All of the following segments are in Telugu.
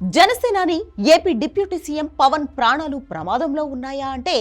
జనసేనాని ఏపీ డిప్యూటీ సీఎం పవన్ ప్రాణాలు ప్రమాదంలో ఉన్నాయా అంటే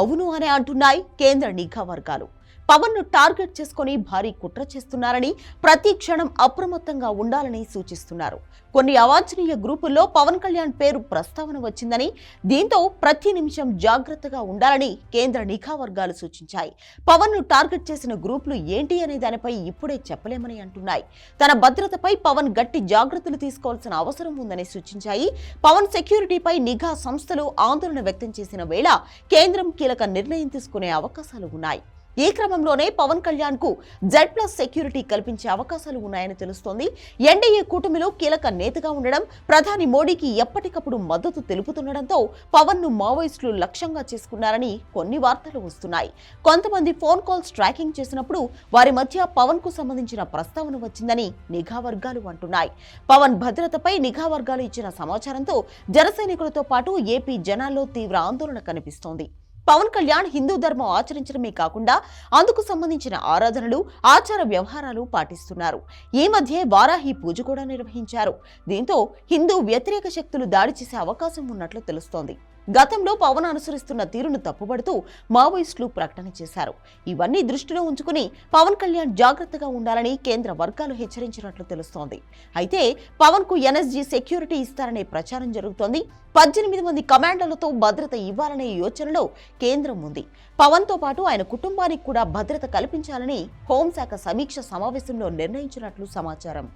అవును అని అంటున్నాయి కేంద్ర నిఘా వర్గాలు. పవన్ను టార్గెట్ చేసుకుని భారీ కుట్ర చేస్తున్నారని ప్రతి క్షణం అప్రమత్తంగా ఉండాలని సూచిస్తున్నారు. కొన్ని అవాంఛనీయ గ్రూపుల్లో పవన్ కళ్యాణ్ పేరు ప్రస్తావన వచ్చిందని దీంతో ప్రతి నిమిషం జాగ్రత్తగా ఉండాలని కేంద్ర నిఘా వర్గాలు సూచించాయి. పవన్ను టార్గెట్ చేసిన గ్రూపులు ఏంటి అనే దానిపై ఇప్పుడే చెప్పలేమని అంటున్నాయి. తన భద్రతపై పవన్ గట్టి జాగ్రత్తలు తీసుకోవాల్సిన అవసరం ఉందని సూచించాయి. పవన్ సెక్యూరిటీపై నిఘా సంస్థలు ఆందోళన వ్యక్తం చేసిన వేళ కేంద్రం కీలక నిర్ణయం తీసుకునే అవకాశాలు ఉన్నాయి. ఈ క్రమంలోనే పవన్ కళ్యాణ్కు జెడ్ ప్లస్ సెక్యూరిటీ కల్పించే అవకాశాలు ఉన్నాయని తెలుస్తోంది. ఎన్డీఏ కూటమిలో కీలక నేతగా ఉండడం ప్రధాని మోడీకి ఎప్పటికప్పుడు మద్దతు తెలుపుతుండటంతో పవన్ను మావోయిస్టులు లక్ష్యంగా చేసుకున్నారని కొన్ని వార్తలు వస్తున్నాయి. కొంతమంది ఫోన్ కాల్స్ ట్రాకింగ్ చేసినప్పుడు వారి మధ్య పవన్కు సంబంధించిన ప్రస్తావన వచ్చిందని నిఘా వర్గాలు అంటున్నాయి. పవన్ భద్రతపై నిఘా వర్గాలు ఇచ్చిన సమాచారంతో జనసైనికులతో పాటు ఏపీ జనాల్లో తీవ్ర ఆందోళన కనిపిస్తోంది. పవన్ కళ్యాణ్ హిందూ ధర్మం ఆచరించడమే కాకుండా అందుకు సంబంధించిన ఆరాధనలు ఆచార వ్యవహారాలు పాటిస్తున్నారు. ఈ మధ్య వారాహి పూజ కూడా నిర్వహించారు. దీంతో హిందూ వ్యతిరేక శక్తులు దాడి చేసే అవకాశం ఉన్నట్లు తెలుస్తోంది. గతంలో పవన్ అనుసరిస్తున్న తీరును తప్పుబడుతూ మావోయిస్టులు ప్రకటన చేశారు. ఇవన్నీ దృష్టిలో ఉంచుకుని పవన్ కళ్యాణ్ జాగ్రత్తగా ఉండాలని కేంద్ర వర్గాలు హెచ్చరించినట్లు తెలుస్తోంది. అయితే పవన్కు ఎన్ఎస్జీ సెక్యూరిటీ ఇస్తారనే ప్రచారం జరుగుతోంది. పద్దెనిమిది మంది కమాండర్లతో భద్రత ఇవ్వాలనే యోచనలో కేంద్రం ఉంది. పవన్తో పాటు ఆయన కుటుంబానికి కూడా భద్రత కల్పించాలని హోంశాఖ సమీక్ష సమావేశంలో నిర్ణయించినట్లు సమాచారం.